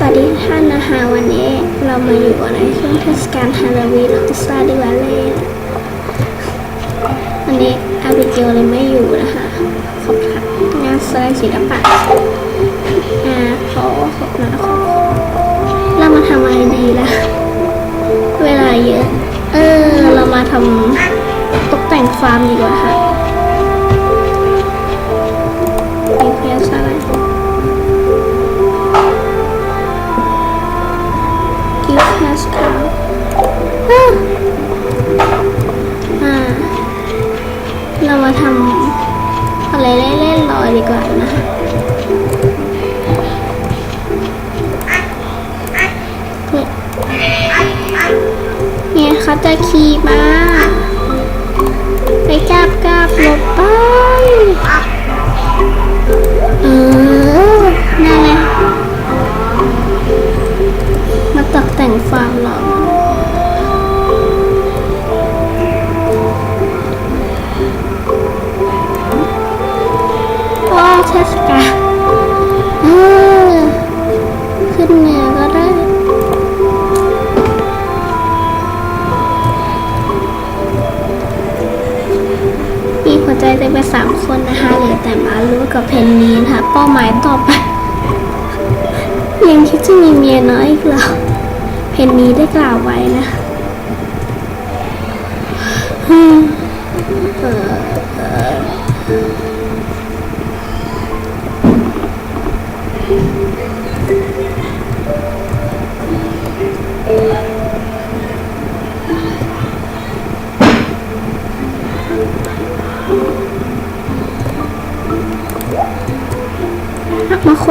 วัสดีท่านนะคะวันนี้เรามาอยู่ในช่วงเทศกาลฮาโลวีนของสตาดิวาเล่วันนี้อาบิเกลเลยไม่อยู่นะคะขอบค่ะงานแสดงศิลปะอ่าขอขอบนะขอเรามาทำอะไรดีล่ะ เวลาเยอะ เออ เรามาทำตกแต่งฟาร์มดีกว่าค่ะ เรามาทำอะไรเล่นๆลอยดีกว่านะคะเนี่ยเขาจะขี่มาไปกราบกราบหลบไป กับเพนนีนะคะเป้าหมายต่อไปยังคิดจะมีเมียน้อยอีกเหรอเพนนี้ได้กล่าวไว้นะเออ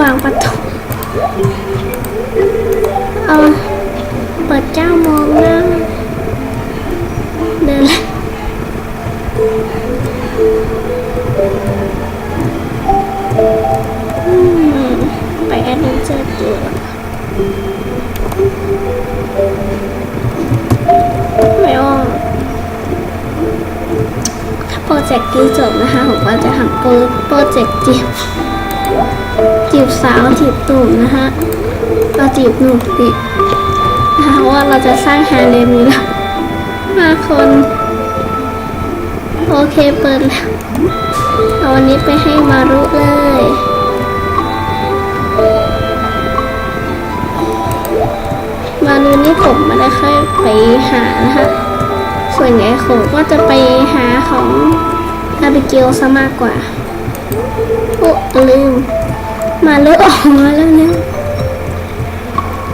วางประตูเอาเปิดเจ้ามองหน้าเดินลยอืมไปแอดเวนเจอร์ตัวไม่อ้อถ้าโปรเจกต์นี้จบนะคะผมก็จะทำโปรโปรเจกต์จีบจี บสาวจีบตุ่มนะคะเราจีบหนุ่มตินะคะว่าเราจะสร้างฮาเลมนี้แล้วห้าคน โอเคเปิดแล้วเอาวันนี้ไปให้มารุเลยมารุนี่ผมไม่ได้ค่อยไปหานะคะส่วนใหญ่ผมก็จะไปหาของอาบิเกลซะมากกว่าโอ้ลืม มารุออกมาแล้วเนี่ย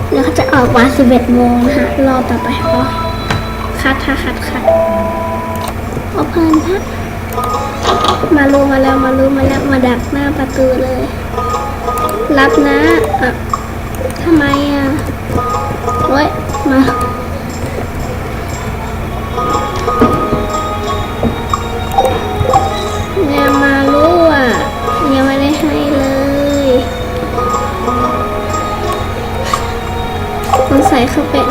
เดี๋ยวเขาจะออกมา11โมงนะคะรอต่อไปเพราะคัดค่ะคัดคัดเอาเพลินฮะมาลูมาแล้วมาลูมาแล้วมาดักหน้าประตูเลย รับนะอะทำไมอะโอ้ยมา ส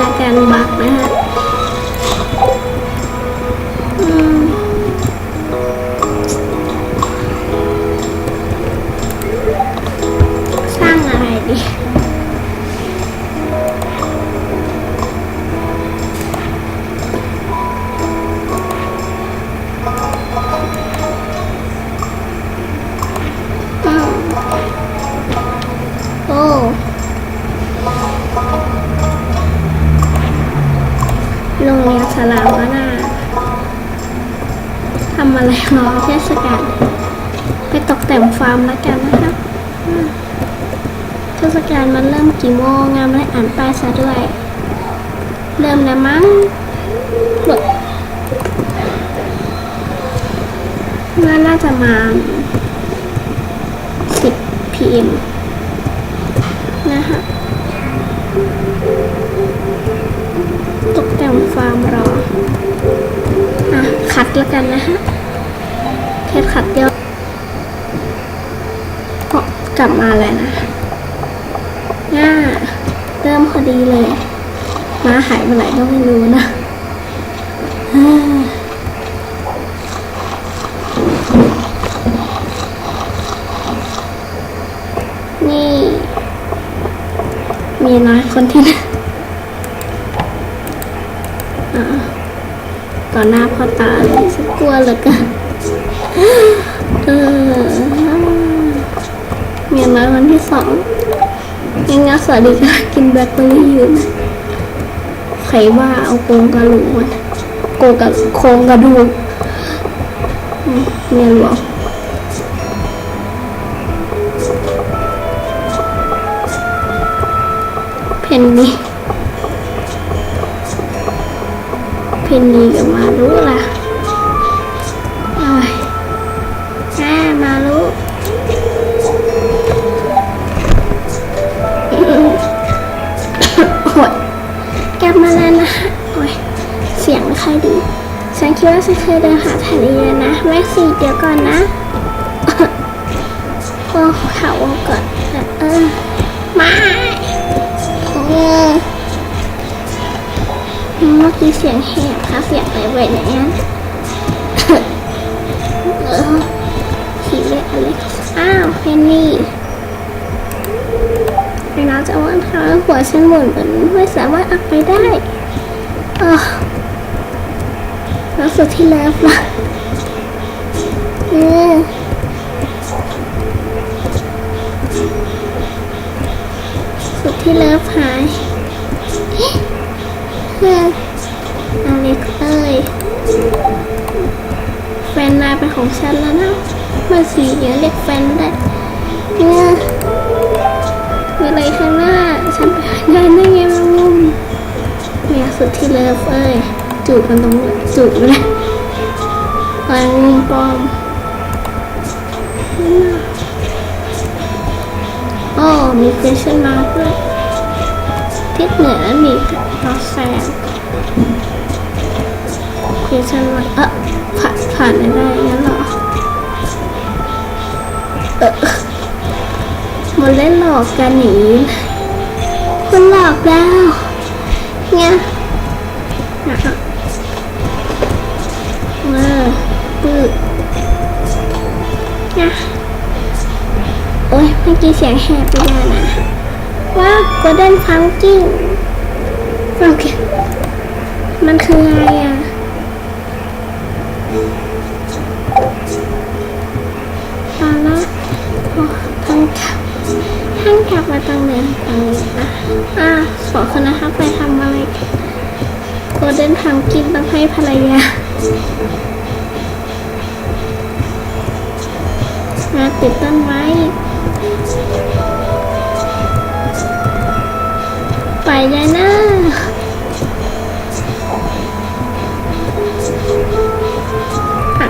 โรงเรียนสลาวนาทำอะไรรอเทศกาลไปตกแต่งฟาร์มแล้วกันนะคะเทศกาลมันเริ่มกี่โมงงามและอ่านป้ายซะด้วย เริ่มแล้วมั้งหลบน่าน่าจะมา 10 PM นะคะ ตกแต่งฟาร์มรออะขัดแล้วกันนะฮะแค่ขัดเดียวก็กลับมาแล้วนะง่าเริ่มพอดีเลย มาหายไปไหนก็ไม่รู้นะนี่ มีน้อยคนที่นึ่งอ่า ต่อหน้าพ่อตาเลยฉันกลัวเหลือเกินเออเมียน้อยคนที่สองยังงัสวัสดีค่ะกินแบล็คเบอร์รี่อยู่นะใครว่าเอาโครงกระดูกมาโครงกระโครงกระดูกเมียหลวงเพนนี เพนนีกับมารุล่ะโอ้ยแม่มารุโอ้ยกลับมาแล้วนะโอ้ยเสียงไม่ค่อยดี ฉันคิดว่าฉันเคยเดินหาทะเลแล้วนะ แม็กซี่เดี๋ยวก่อนนะโอ้เขาก่อนเออไม่ เมื่อกี้เสียงแหบค่ะเสียงอะไรไว้ไหนนั้นเออขีเล็กอะไรอ้าวเพนนี่ไอ้น้องจะว่าทาหัวฉันหมุนเหมือนไม่สามารถอักไปได้เออแล้วสุดที่เลิฟล่ะเออสุดที่เลิฟหาย พื่อนอเล็กเอ้ยแฟนนายเป็นของฉันแล้วนะมาสีเดี๋ยวเรียกแฟนได้เนี่ยมีอะไรข้างหน้า ฉันไปข้างหน้าได้ไงมังุมเนี่ยสุดที่เลิฟเอ้ยจูบกันตรงจูบเลยแมงมุมปอมโอ้มี question mark ด้วย ทิศเหนือมีกาแฟเพียงฉันว่าเออผ่านผ่านไม่ได้งั้นหรอเออมันเล่นหลอกกันหนีคุณหลอกแล้วเนี่ยนะเออปืดนะโอ้ยเมื่อกี้เสียงแหบไปแล้วนะ ว่า golden pumpkin โอเค มันคืออะไรอะ ตอนละโอ้ทางกลับทางกลับมาตรงเดินตรงนี้อะอะสองคนนะคะไปทำอะไรกัน golden pumpkin ต้องให้ภรรยามาติดต้นไม้ ไปเลยนะอะ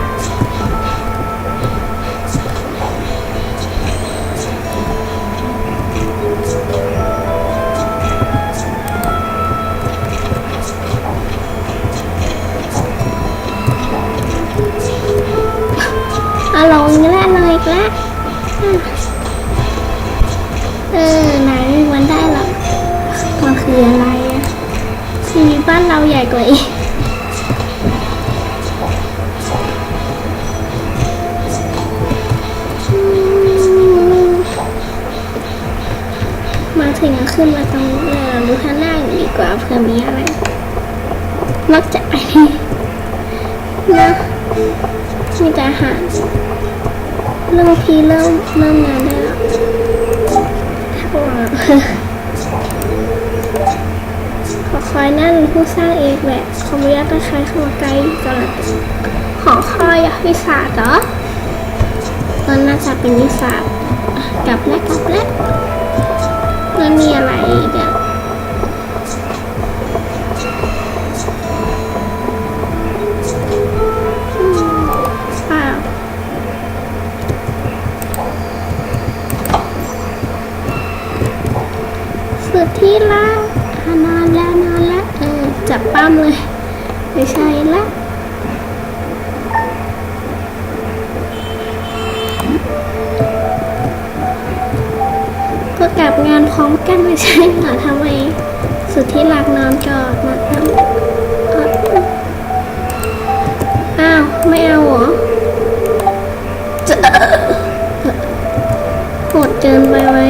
เอาลงอีกแล้วเลยอีกแล้วเออ เราใหญ่กว่าอีก มาถึงก็ขึ้นมาตรงนี้เลยเราดูข้างหน้าดีกว่าเผื่อมีอะไร นอกจากไอ้นี่นะมีแต่อาหารเริ่มพีเริ่มเริ่มงานได้แล้ว ถ้าว่าขอคอยนั่นผู้สร้างเองแหละขออนุญาตตะใครเข้ามาใกล้ก่อนหอคอยวิสาเหรอตอนน่าจะเป็นวิสากลับแล้วกลับแล้วแล้วมีอะไรอีกอะ ปั้มเลย ไม่ใช่ละก็กลับงานพร้อมกันไม่ใช่เหรอทำไม สุดที่รักนอนก่อนนะเอาเอาอ้าว ไม่เอาเหรอจะโหดเกินไปไว้